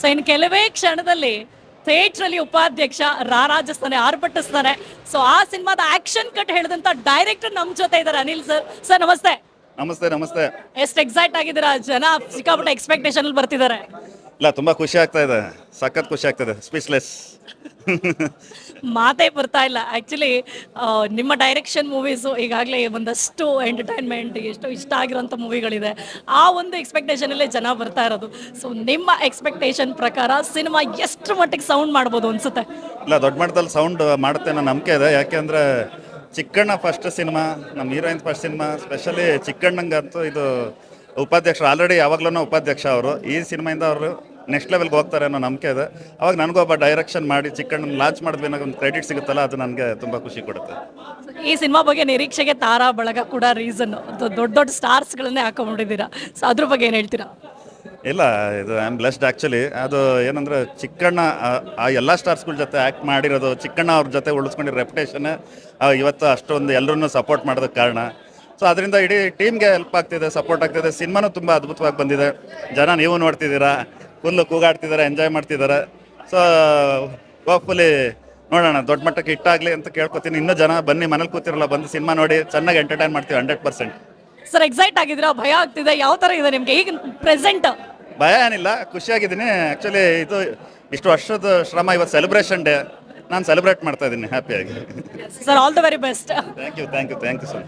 So ಇನ್ನು ಕೆಲವೇ ಕ್ಷಣದಲ್ಲಿ ಥಿಯೇಟರ್ ಅಲ್ಲಿ ಉಪಾಧ್ಯಕ್ಷ ರಾರಾಜಿಸ್ತಾನೆ ಆರ್ಭಟಿಸ್ತಾನೆ. ಸೊ ಆ ಸಿನಿಮಾದ ಆಕ್ಷನ್ ಕಟ್ ಹೇಳಿದಂತ ಡೈರೆಕ್ಟರ್ ನಮ್ ಜೊತೆ ಇದ್ದಾರೆ ಅನಿಲ್ ಸರ್. ಸರ್ ನಮಸ್ತೆ. ನಮಸ್ತೆ ನಮಸ್ತೆ. ಎಷ್ಟು ಎಕ್ಸೈಟ್ ಆಗಿದ್ದೀರಾ? ಜನ ಸಿಕ್ಕಾಪಟ್ಟೆ ಎಕ್ಸ್ಪೆಕ್ಟೇಷನ್ ಅಲ್ಲಿ ಬರ್ತಿದ್ದಾರೆ. ಇಲ್ಲ ತುಂಬಾ ಖುಷಿ ಆಗ್ತಾ ಇದೆ. ಸಖತ್ ಖುಷಿ ಆಗ್ತದೆ ಸ್ಪೀಚ್ಲೆಸ್ ಮಾತೇ ಬರ್ತಾ ಇಲ್ಲ. ಆಕ್ಚುಲಿ ನಿಮ್ಮ ಡೈರೆಕ್ಷನ್ ಮೂವೀಸು ಈಗಾಗಲೇ ಒಂದಷ್ಟು ಎಂಟರ್ಟೈನ್ಮೆಂಟ್ ಎಷ್ಟು ಇಷ್ಟ ಆಗಿರೋಂಥ ಮೂವಿಗಳಿದೆ ಆ ಒಂದು ಎಕ್ಸ್ಪೆಕ್ಟೇಷನ್ ಅಲ್ಲೇ ಜನ ಬರ್ತಾ ಇರೋದು. ಸೊ ನಿಮ್ಮ ಎಕ್ಸ್ಪೆಕ್ಟೇಷನ್ ಪ್ರಕಾರ ಸಿನಿಮಾ ಎಷ್ಟು ಮಟ್ಟಿಗೆ ಸೌಂಡ್ ಮಾಡ್ಬೋದು ಅನ್ಸುತ್ತೆ? ಇಲ್ಲ, ದೊಡ್ಡ ಮಟ್ಟದಲ್ಲಿ ಸೌಂಡ್ ಮಾಡುತ್ತೆ ಅನ್ನೋ ನಂಬಿಕೆ ಇದೆ. ಯಾಕೆಂದ್ರೆ ಚಿಕ್ಕಣ್ಣ ಫಸ್ಟ್ ಸಿನಿಮಾ ನಮ್ಮ ಹೀರೋಯಿನ್ ಫಸ್ಟ್ ಸಿನಿಮಾ ಸ್ಪೆಷಲಿ ಚಿಕ್ಕಣ್ಣಂಗಂತೂ ಇದು ಉಪಾಧ್ಯಕ್ಷರು ಆಲ್ರೆಡಿ ಯಾವಾಗ್ಲೂ ಉಪಾಧ್ಯಕ್ಷ ಅವರು. ಈ ಸಿನಿಮಾಯಿಂದ ಅವರು ನೆಕ್ಸ್ಟ್ ಲೆವೆಲ್ಗೆ ಹೋಗ್ತಾರೆ ಅನ್ನೋ ನಂಬಿಕೆ ಇದೆ. ಅವಾಗ ನನಗೂ ಒಬ್ಬ ಡೈರೆಕ್ಷನ್ ಮಾಡಿ ಚಿಕ್ಕಣ್ಣನ ಲಾಂಚ್ ಮಾಡಿದ್ವಿ ಅನ್ನೋ ಒಂದು ಕ್ರೆಡಿಟ್ ಸಿಗುತ್ತಲ್ಲ ಅದು ನನಗೆ ತುಂಬ ಖುಷಿ ಕೊಡುತ್ತೆ. ಈ ಸಿನಿಮಾ ಬಗ್ಗೆ ನಿರೀಕ್ಷೆಗೆ ತಾರಾ ಬಳಗ ಕೂಡ ರೀಸನ್ ದೊಡ್ಡ ದೊಡ್ಡ ಸ್ಟಾರ್ಸ್ಗಳನ್ನೇ ಹಾಕೊಂಡ್ಬಿಟ್ಟಿದ್ದೀರಾ? ಸೊ ಅದ್ರ ಬಗ್ಗೆ ಏನು ಹೇಳ್ತೀರಾ? ಇಲ್ಲ ಇದು ಐ ಆಮ್ ಬ್ಲೆಸ್ಡ್ ಆ್ಯಕ್ಚುಲಿ ಅದು ಏನಂದ್ರೆ ಚಿಕ್ಕಣ್ಣ ಆ- ಆ ಎಲ್ಲ ಸ್ಟಾರ್ಸ್ಗಳ ಜೊತೆ ಆ್ಯಕ್ಟ್ ಮಾಡಿರೋದು ಚಿಕ್ಕಣ್ಣ ಅವ್ರ ಜೊತೆ ಉಳಿಸ್ಕೊಂಡಿರೋ ರೆಪ್ಯುಟೇಷನ್ ಇವತ್ತು ಅಷ್ಟೊಂದು ಎಲ್ಲರನ್ನೂ ಸಪೋರ್ಟ್ ಮಾಡೋದಕ್ಕೆ ಕಾರಣ. ಸೊ ಅದರಿಂದ ಇಡೀ ಟೀಮ್ಗೆ ಹೆಲ್ಪ್ ಆಗ್ತಿದೆ ಸಪೋರ್ಟ್ ಆಗ್ತಿದೆ. ಸಿನಿಮಾನು ತುಂಬ ಅದ್ಭುತವಾಗಿ ಬಂದಿದೆ. ಜನ ನೀವು ನೋಡ್ತಿದ್ದೀರಾ? ಫುಲ್ಲು ಕೂಗಾಡ್ತಿದ್ದಾರೆ ಎಂಜಾಯ್ ಮಾಡ್ತಿದ್ದಾರೆ ಸೊ ಹೋಪ್ಫುಲಿ ನೋಡೋಣ ದೊಡ್ಡ ಮಟ್ಟಕ್ಕೆ ಹಿಟ್ಟಾಗಲಿ ಅಂತ ಕೇಳ್ಕೊತೀನಿ. ಇನ್ನೂ ಜನ ಬನ್ನಿ ಮನೇಲಿ ಕೂತಿರಲ್ಲ ಬಂದು ಸಿನಿಮಾ ನೋಡಿ ಚೆನ್ನಾಗಿ ಎಂಟರ್ಟೈನ್ ಮಾಡ್ತೀವಿ ಹಂಡ್ರೆಡ್ ಪರ್ಸೆಂಟ್ ಸರ್ ಎಕ್ಸೈಟ್ ಆಗಿದ್ದೀರಾ? ಭಯ ಆಗ್ತಿದೆ. ಯಾವ ಥರ ಇದೆ ನಿಮಗೆ? ಈಗ ಪ್ರೆಸೆಂಟ್ ಭಯ ಏನಿಲ್ಲ ಖುಷಿಯಾಗಿದ್ದೀನಿ. ಆ್ಯಕ್ಚುಲಿ ಇದು ಇಷ್ಟು ವರ್ಷದ ಶ್ರಮ ಇವತ್ತು ಸೆಲೆಬ್ರೇಷನ್ ಡೇ ನಾನು ಸೆಲೆಬ್ರೇಟ್ ಮಾಡ್ತಾ ಇದ್ದೀನಿ ಹ್ಯಾಪಿಯಾಗಿ sir all the very best thank you thank you thank you sir